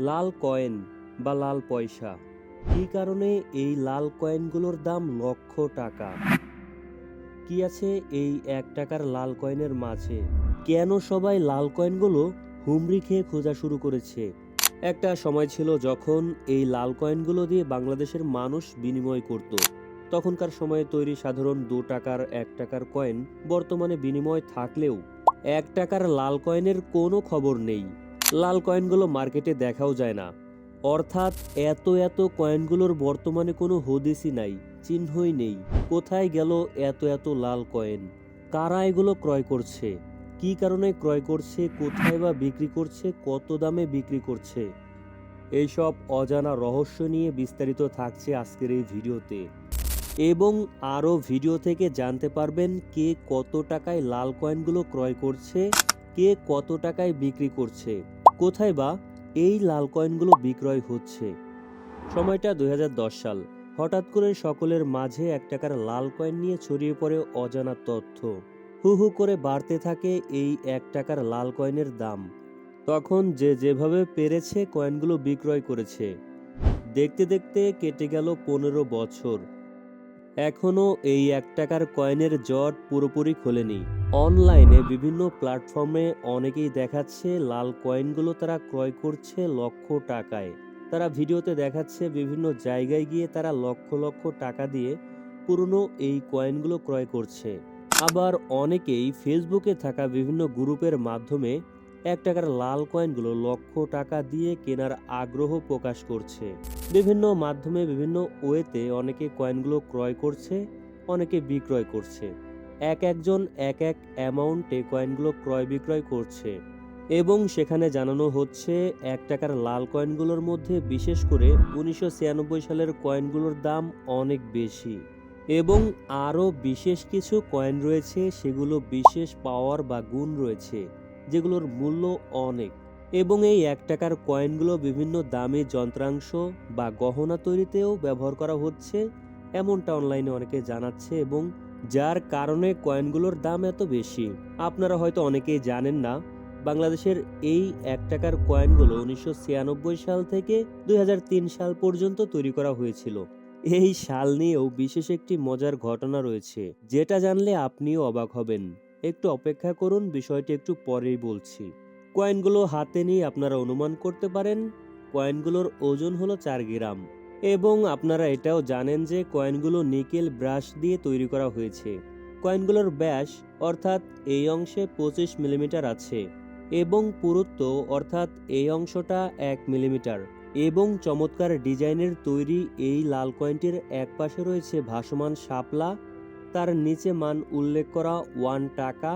লাল coin বা লাল পয়সা। কী কারণে এই লাল কয়েনগুলোর দাম লক্ষ টাকা? কি আছে এই এক টাকার লাল কয়েনের মাঝে? কেন সবাই লাল কয়েনগুলো হুমড়ি খেয়ে খোঁজা শুরু করেছে? একটা সময় ছিল যখন এই লাল কয়েনগুলো দিয়ে বাংলাদেশের মানুষ বিনিময় করত। তখনকার সময়ে তৈরি সাধারণ দু টাকার, এক টাকার কয়েন বর্তমানে বিনিময় থাকলেও এক টাকার লাল কয়েনের কোনো খবর নেই। লাল কয়েনগুলো মার্কেটে দেখাও যায় না। অর্থাৎ এত এত কয়েনগুলোর বর্তমানে কোনো হদিসই নাই, চিহ্নই নেই। কোথায় গেল এত এত লাল কয়েন? কারা এগুলো ক্রয় করছে? কি কারণে ক্রয় করছে? কোথায় বা বিক্রি করছে? কত দামে বিক্রি করছে? এইসব অজানা রহস্য নিয়ে বিস্তারিত থাকছে আজকের এই ভিডিওতে। এবং আরও ভিডিও থেকে জানতে পারবেন কে কত টাকায় লাল কয়েনগুলো ক্রয় করছে কে কত টাকায় বিক্রি করছে? কোথায় বা এই লাল কয়েনগুলো বিক্রয় হচ্ছে? সময়টা দু হাজার দশ সাল। হঠাৎ করে সকলের মাঝে এক টাকার লাল কয়েন নিয়ে ছড়িয়ে পড়ে অজানা তথ্য। হু হু করে বাড়তে থাকে এই এক টাকার লাল কয়েনের দাম। তখন যে যেভাবে পেরেছে কয়েনগুলো বিক্রয় করেছে। দেখতে দেখতে কেটে গেল পনেরো বছর। এখনও এই এক টাকার কয়েনের জট পুরোপুরি খোলেনি। অনলাইনে বিভিন্ন প্ল্যাটফর্মে অনেকেই দেখাচ্ছে লাল কয়েনগুলো তারা ক্রয় করছে লক্ষ টাকায়। তারা ভিডিওতে দেখাচ্ছে বিভিন্ন জায়গায় গিয়ে তারা লক্ষ লক্ষ টাকা দিয়ে পুরনো এই কয়েনগুলো ক্রয় করছে। আবার অনেকেই ফেসবুকে থাকা বিভিন্ন গ্রুপের মাধ্যমে এক টাকার লাল কয়েনগুলো লক্ষ টাকা দিয়ে কেনার আগ্রহ প্রকাশ করছে। বিভিন্ন মাধ্যমে বিভিন্ন ওয়েতে অনেকে কয়েনগুলো ক্রয় করছে, অনেকে বিক্রয় করছে। এক একজন এক এক অ্যামাউন্টে কয়েনগুলো ক্রয় বিক্রয় করছে এবং সেখানে জানানো হচ্ছে এক টাকার লাল কয়েনগুলোর মধ্যে বিশেষ করে উনিশশো ছিয়ানব্বই সালের কয়েনগুলোর দাম অনেক বেশি এবং আরও বিশেষ কিছু কয়েন রয়েছে, সেগুলো বিশেষ পাওয়ার বা গুণ রয়েছে। যেগুলোর মূল্য অনেক এবং এই এক টাকার কয়েনগুলো বিভিন্ন দামি যন্ত্রাংশ বা গহনা তৈরিতেও ব্যবহার করা হচ্ছে, এমনটা অনলাইনে অনেকে জানাচ্ছে এবং যার কারণে কয়েনগুলোর দাম এত বেশি। আপনারা হয়তো অনেকেই জানেন না, বাংলাদেশের এই এক টাকার কয়েনগুলো উনিশশো ছিয়ানব্বই সাল থেকে দুই হাজার তিন সাল পর্যন্ত তৈরি করা হয়েছিল। এই সাল নিয়েও বিশেষ একটি মজার ঘটনা রয়েছে, যেটা জানলে আপনিও অবাক হবেন। একটু অপেক্ষা করুন, বিষয়টি একটু পরেই বলছি। কয়েনগুলো হাতে নিয়ে আপনারা অনুমান করতে পারেন, কয়েনগুলোর ওজন হলো চার গ্রাম। এবং আপনারা এটাও জানেন যে কয়েনগুলো নিকেল ব্রাশ দিয়ে তৈরি করা হয়েছে। কয়েনগুলোর ব্যাস অর্থাৎ এই অংশে পঁচিশ মিলিমিটার আছে এবং পুরুত্ব অর্থাৎ এই অংশটা এক মিলিমিটার। এবং চমৎকার ডিজাইনের তৈরি এই লাল কয়েনটির এক পাশে রয়েছে ভাসমান শাপলা তার নিচে মান উল্লেখ করা ওয়ান টাকা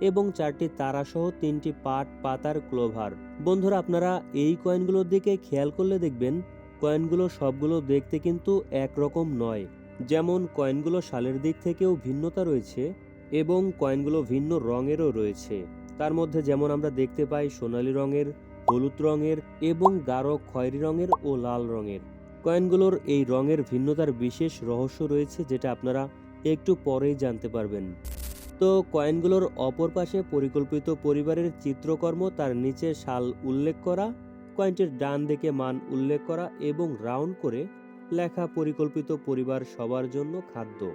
এবং চারটি তারাসহ তিনটি পাট পাতার ক্লোভার। বন্ধুরা, আপনারা এই কয়েনগুলোর দিকে খেয়াল করলে দেখবেন, কয়েনগুলো সবগুলো দেখতে কিন্তু একরকম নয়। যেমন, কয়েনগুলো সালের দিক থেকেও ভিন্নতা রয়েছে এবং কয়েনগুলো ভিন্ন রঙেরও রয়েছে। তার মধ্যে যেমন আমরা দেখতে পাই সোনালী রঙের, হলুদ রঙের এবং গাঢ় খয়েরি রঙের ও লাল রঙের। কয়েনগুলোর এই রঙের ভিন্নতার বিশেষ রহস্য রয়েছে যেটা আপনারা একটু পরেই জানতে পারবেন। তো কয়েনগুলোর অপর পাশে পরিকল্পিত পরিবারের চিত্রকর্ম তার নিচে সাল উল্লেখ করা, কয়েনটির ডান দিকে মান উল্লেখ করা এবং রাউন্ড করে লেখা পরিকল্পিত পরিবার সবার জন্য খাদ্য।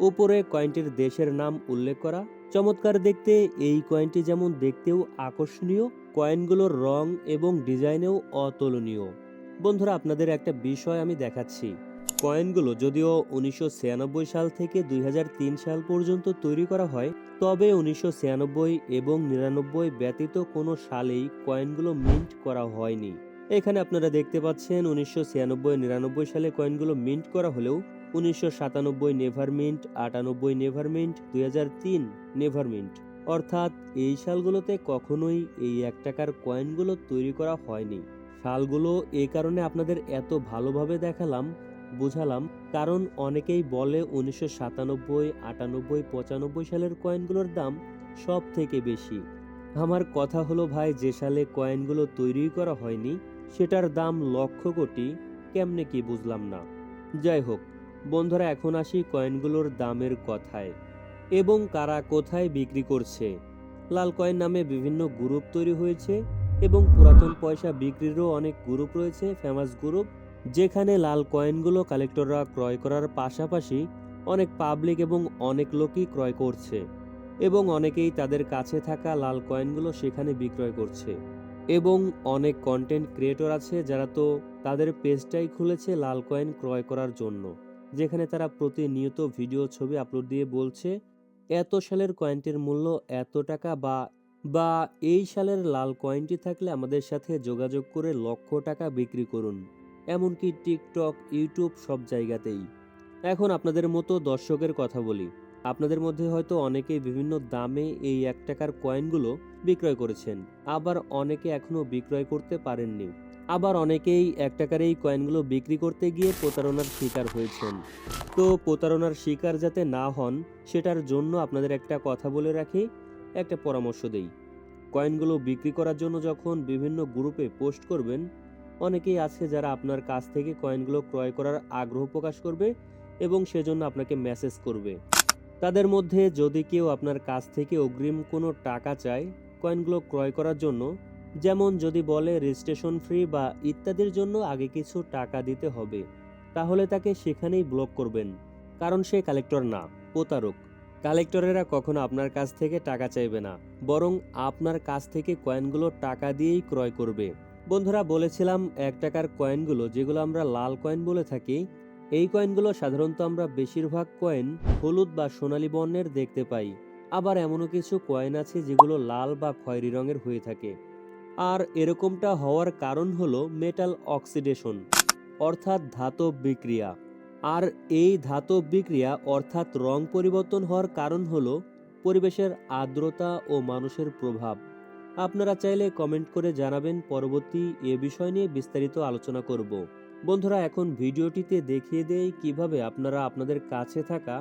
উপরে কয়েনটির দেশের নাম উল্লেখ করা। চমৎকার দেখতে এই কয়েনটি যেমন দেখতেও আকর্ষণীয়, কয়েনগুলোর রং এবং ডিজাইনেও অতুলনীয়। বন্ধুরা, আপনাদের একটা বিষয় আমি দেখাচ্ছি। কয়েনগুলো যদিও উনিশশো ছিয়ানব্বই সাল থেকে দুই হাজার তিন সাল পর্যন্ত তৈরি করা হয়, তবে উনিশশো ছিয়ানব্বই এবং নিরানব্বই ব্যতীত কোনো সালেই কয়েনগুলো মিন্ট করা হয়নি। এখানে আপনারা দেখতে পাচ্ছেন উনিশশো ছিয়ানব্বই নিরানব্বই সালে কয়েনগুলো মিন্ট করা হলেও উনিশশো সাতানব্বই নেভার মিন্ট, আটানব্বই নেভার মিন্ট, দুই হাজার তিন নেভার মিন্ট। অর্থাৎ এই সালগুলোতে কখনোই এই এক টাকার কয়েনগুলো তৈরি করা হয়নি। সালগুলো এই কারণে আপনাদের এত ভালোভাবে দেখালাম বুঝালাম, কারণ অনেকেই বলে উনিশশো সাতানব্বই, আটানব্বই, পঁচানব্বই সালের কয়েনগুলোর দাম সব থেকে বেশি। আমার কথা হলো ভাই, যে সালে কয়েনগুলো তৈরি করা হয়নি, সেটার দাম লক্ষ কোটি, কেমনে কি বুঝলাম না। যাই হোক, বন্ধুরা, এখন আসি কয়েনগুলোর দামের কথায়। এবং কারা কোথায় বিক্রি করছে? লাল কয়েন নামে বিভিন্ন গ্রুপ তৈরি হয়েছে, এবং পুরাতন পয়সা বিক্রিরও অনেক গ্রুপ রয়েছে ফেমাস গ্রুপ যেখানে লাল কয়েনগুলো কালেক্টররা ক্রয় করার পাশাপাশি অনেক পাবলিক এবং অনেক লোকই ক্রয় করছে এবং অনেকেই তাদের কাছে থাকা লাল কয়েনগুলো সেখানে বিক্রয় করছে এবং অনেক কন্টেন্ট ক্রিয়েটর আছে যারা তো তাদের পেজটাই খুলেছে লাল কয়েন ক্রয় করার জন্য, যেখানে তারা প্রতিনিয়ত ভিডিও ছবি আপলোড দিয়ে বলছে, এত সালের কয়েনটির মূল্য এত টাকা বা বা এই সালের লাল কয়েনটি থাকলে আমাদের সাথে যোগাযোগ করে লক্ষ টাকা বিক্রি করুন। এমনকি টিকটক, ইউটিউব সব জায়গাতেই। এখন আপনাদের মতো দর্শকের কথা বলি। আপনাদের মধ্যে হয়তো অনেকেই বিভিন্ন দামে এই এক টাকার কয়েনগুলো বিক্রয় করেছেন। আবার অনেকে এখনও বিক্রয় করতে পারেননি। আবার অনেকেই এক টাকার এই কয়েনগুলো বিক্রি করতে গিয়ে প্রতারণার শিকার হয়েছেন। তো প্রতারণার শিকার যাতে না হন, সেটার জন্য আপনাদের একটা কথা বলে রাখি, একটা পরামর্শ দেই। কয়েনগুলো বিক্রি করার জন্য যখন বিভিন্ন গ্রুপে পোস্ট করবেন অনেকেই আছে যারা আপনার কাছ থেকে কয়েনগুলো ক্রয় করার আগ্রহ প্রকাশ করবে এবং সেজন্য আপনাকে মেসেজ করবে। তাদের মধ্যে যদি কেউ আপনার কাছ থেকে অগ্রিম কোনো টাকা চায় কয়েনগুলো ক্রয় করার জন্য, যেমন যদি বলে রেজিস্ট্রেশন ফ্রি বা ইত্যাদির জন্য আগে কিছু টাকা দিতে হবে, তাহলে তাকে সেখানেই ব্লক করবেন, কারণ সে কালেক্টর না, প্রতারক। কালেক্টরেরা কখনো আপনার কাছ থেকে টাকা চাইবে না, বরং আপনার কাছ থেকে কয়েনগুলো টাকা দিয়েই ক্রয় করবে। বন্ধুরা, বলেছিলাম এক টাকার কয়েনগুলো, যেগুলো আমরা লাল কয়েন বলে থাকি, এই কয়েনগুলো সাধারণত আমরা বেশিরভাগ কয়েন হলুদ বা সোনালী বর্ণের দেখতে পাই। আবার এমনও কিছু কয়েন আছে যেগুলো লাল বা খয়েরি রঙের হয়ে থাকে। আর এরকমটা হওয়ার কারণ হলো মেটাল অক্সিডেশন, অর্থাৎ ধাতব বিক্রিয়া। আর এই ধাতব বিক্রিয়া, অর্থাৎ রং পরিবর্তন হওয়ার কারণ হলো পরিবেশের আর্দ্রতা ও মানুষের প্রভাব। আপনারা চাইলে কমেন্ট করে জানাবেন, পরবর্তী এ বিষয় নিয়ে বিস্তারিত আলোচনা করব। বন্ধুরা, এখন ভিডিওটিতে দেখিয়ে দেই কীভাবে আপনারা আপনাদের কাছে থাকা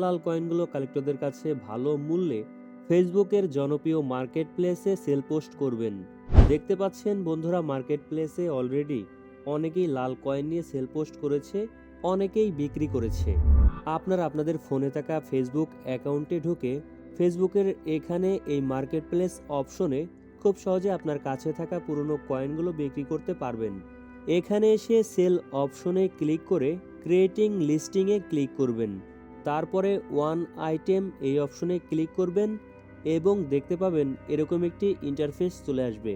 লাল কয়েনগুলো কালেক্টরদের কাছে ভালো মূল্যে ফেসবুকের জনপ্রিয় মার্কেট প্লেসে সেল পোস্ট করবেন। দেখতে পাচ্ছেন বন্ধুরা মার্কেট প্লেসে অলরেডি অনেকেই লাল কয়েন নিয়ে সেল পোস্ট করেছে, অনেকেই বিক্রি করেছে। আপনারা আপনাদের ফোনে থাকা ফেসবুক অ্যাকাউন্টে ঢুকে ফেসবুকের এখানে এই মার্কেট প্লেস অপশনে খুব সহজে আপনার কাছে থাকা পুরনো কয়েনগুলো বিক্রি করতে পারবেন। এখানে এসে সেল অপশনে ক্লিক করে ক্রিয়েটিং লিস্টিংয়ে ক্লিক করবেন। তারপরে ওয়ান আইটেম এই অপশনে ক্লিক করবেন এবং দেখতে পাবেন এরকম একটি ইন্টারফেস চলে আসবে।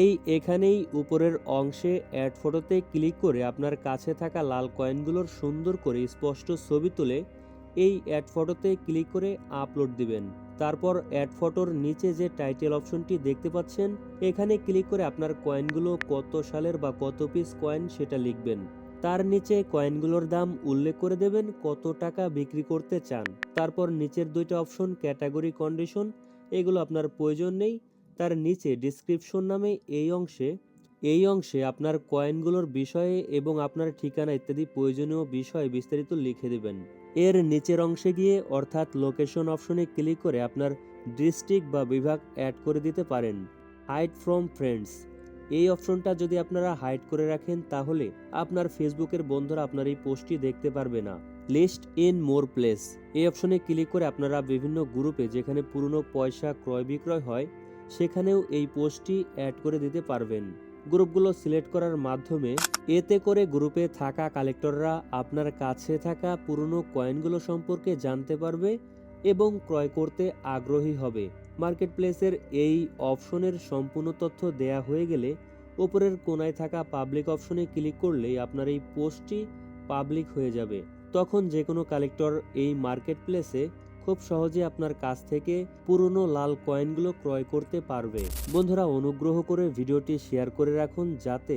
এই এখানেই উপরের অংশে অ্যাড ফটোতে ক্লিক করে আপনার কাছে থাকা লাল কয়েনগুলোর সুন্দর করে স্পষ্ট ছবি তুলে এই অ্যাড ফটোতে ক্লিক করে আপলোড দিবেন। তারপর অ্যাড ফটোর নিচে যে টাইটেল অপশনটি দেখতে পাচ্ছেন, এখানে ক্লিক করে আপনার কয়েনগুলো কত সালের বা কত পিস কয়েন সেটা লিখবেন। তার নিচে কয়েনগুলোর দাম উল্লেখ করে দেবেন কত টাকা বিক্রি করতে চান। তারপর নিচের দুইটা অপশন ক্যাটাগরি কন্ডিশন এগুলো আপনার প্রয়োজন নেই। তার নিচে ডিসক্রিপশন নামে এই অংশে এই অংশে আপনার কয়েনগুলোর বিষয়ে এবং আপনার ঠিকানা ইত্যাদি প্রয়োজনীয় বিষয় বিস্তারিত লিখে দেবেন। এর নিচের অংশে গিয়ে অর্থাৎ লোকেশন অপশনে ক্লিক করে আপনার ডিস্ট্রিক্ট বা বিভাগ অ্যাড করে দিতে পারেন। হাইড ফ্রম ফ্রেন্ডস এই অপশনটা যদি আপনারা হাইড করে রাখেন তাহলে আপনার ফেসবুকের বন্ধুরা আপনার এই পোস্টটি দেখতে পারবে না। লিস্ট ইন মোর প্লেস এই অপশনে ক্লিক করে আপনারা বিভিন্ন গ্রুপে যেখানে পুরনো পয়সা ক্রয় বিক্রয় হয়, সেখানেও এই পোস্টটি অ্যাড করে দিতে পারবেন। গ্রুপগুলো সিলেক্ট করার মাধ্যমে এতে করে গ্রুপে থাকা কালেক্টররা আপনার কাছে থাকা পুরনো কয়েনগুলো সম্পর্কে জানতে পারবে এবং ক্রয় করতে আগ্রহী হবে। মার্কেট প্লেসের এই অপশনের সম্পূর্ণ তথ্য দেয়া হয়ে গেলে ওপরের কোনায় থাকা পাবলিক অপশনে ক্লিক করলেই আপনার এই পোস্টটি পাবলিক হয়ে যাবে। তখন যে কোনো কালেক্টর এই মার্কেট প্লেসে খুব সহজে আপনার কাছ থেকে পুরনো লাল কয়েনগুলো ক্রয় করতে পারবে। বন্ধুরা, অনুগ্রহ করে ভিডিওটি শেয়ার করে রাখুন যাতে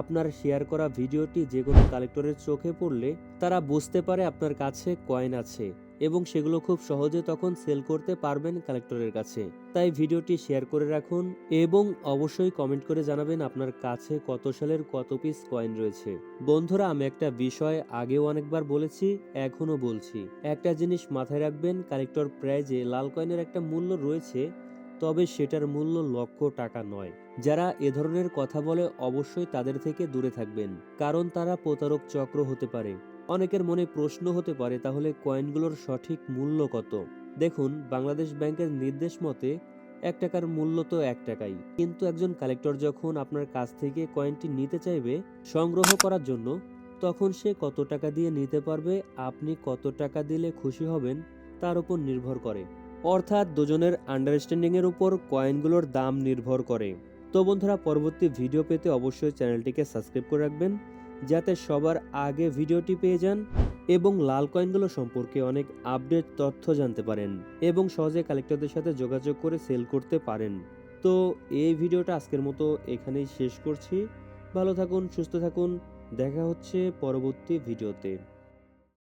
আপনার শেয়ার করা ভিডিওটি যে কোনো কালেক্টরের চোখে পড়লে তারা বুঝতে পারে আপনার কাছে কয়েন আছে। এবং সেগুলো খুব সহজে তখন সেল করতে পারবেন কালেক্টরের কাছে। তাই ভিডিওটি শেয়ার করে রাখুন এবং অবশ্যই কমেন্ট করে জানাবেন আপনার কাছে কত সালের কত পিস কয়েন রয়েছে। বন্ধুরা, আমি একটা বিষয় আগেও অনেকবার বলেছি এখনও বলছি। একটা জিনিস মাথায় রাখবেন, কালেক্টর প্রাইজে লাল কয়েনের একটা মূল্য রয়েছে, তবে সেটার মূল্য লক্ষ টাকা নয়। যারা এ ধরনের কথা বলে অবশ্যই তাদের থেকে দূরে থাকবেন, কারণ তারা প্রতারক চক্র হতে পারে। অনেকের মনে প্রশ্ন হতে পারে তাহলে কয়েনগুলোর সঠিক মূল্য কত? দেখুন, বাংলাদেশ ব্যাংকের নির্দেশ মতে, এক টাকার মূল্য তো এক টাকাই। কিন্তু একজন কালেক্টর যখন আপনার কাছ থেকে কয়েনটি নিতে চাইবে সংগ্রহ করার জন্য, তখন সে কত টাকা দিয়ে নিতে পারবে, আপনি কত টাকা দিলে খুশি হবেন, তার উপর নির্ভর করে। অর্থাৎ দুজনের আন্ডারস্ট্যান্ডিংয়ের উপর কয়েনগুলোর দাম নির্ভর করে। তো বন্ধুরা, পরবর্তী ভিডিও পেতে অবশ্যই চ্যানেলটিকে সাবস্ক্রাইব করে রাখবেন। যাতে সবার আগে ভিডিওটি পেয়ে যান এবং লাল কয়েনগুলো সম্পর্কে অনেক আপডেট তথ্য জানতে পারেন এবং সহজে কালেক্টরদের সাথে যোগাযোগ করে সেল করতে পারেন। তো এই ভিডিওটা আজকের মতো এখানেই শেষ করছি। ভালো থাকুন, সুস্থ থাকুন। দেখা হচ্ছে পরবর্তী ভিডিওতে।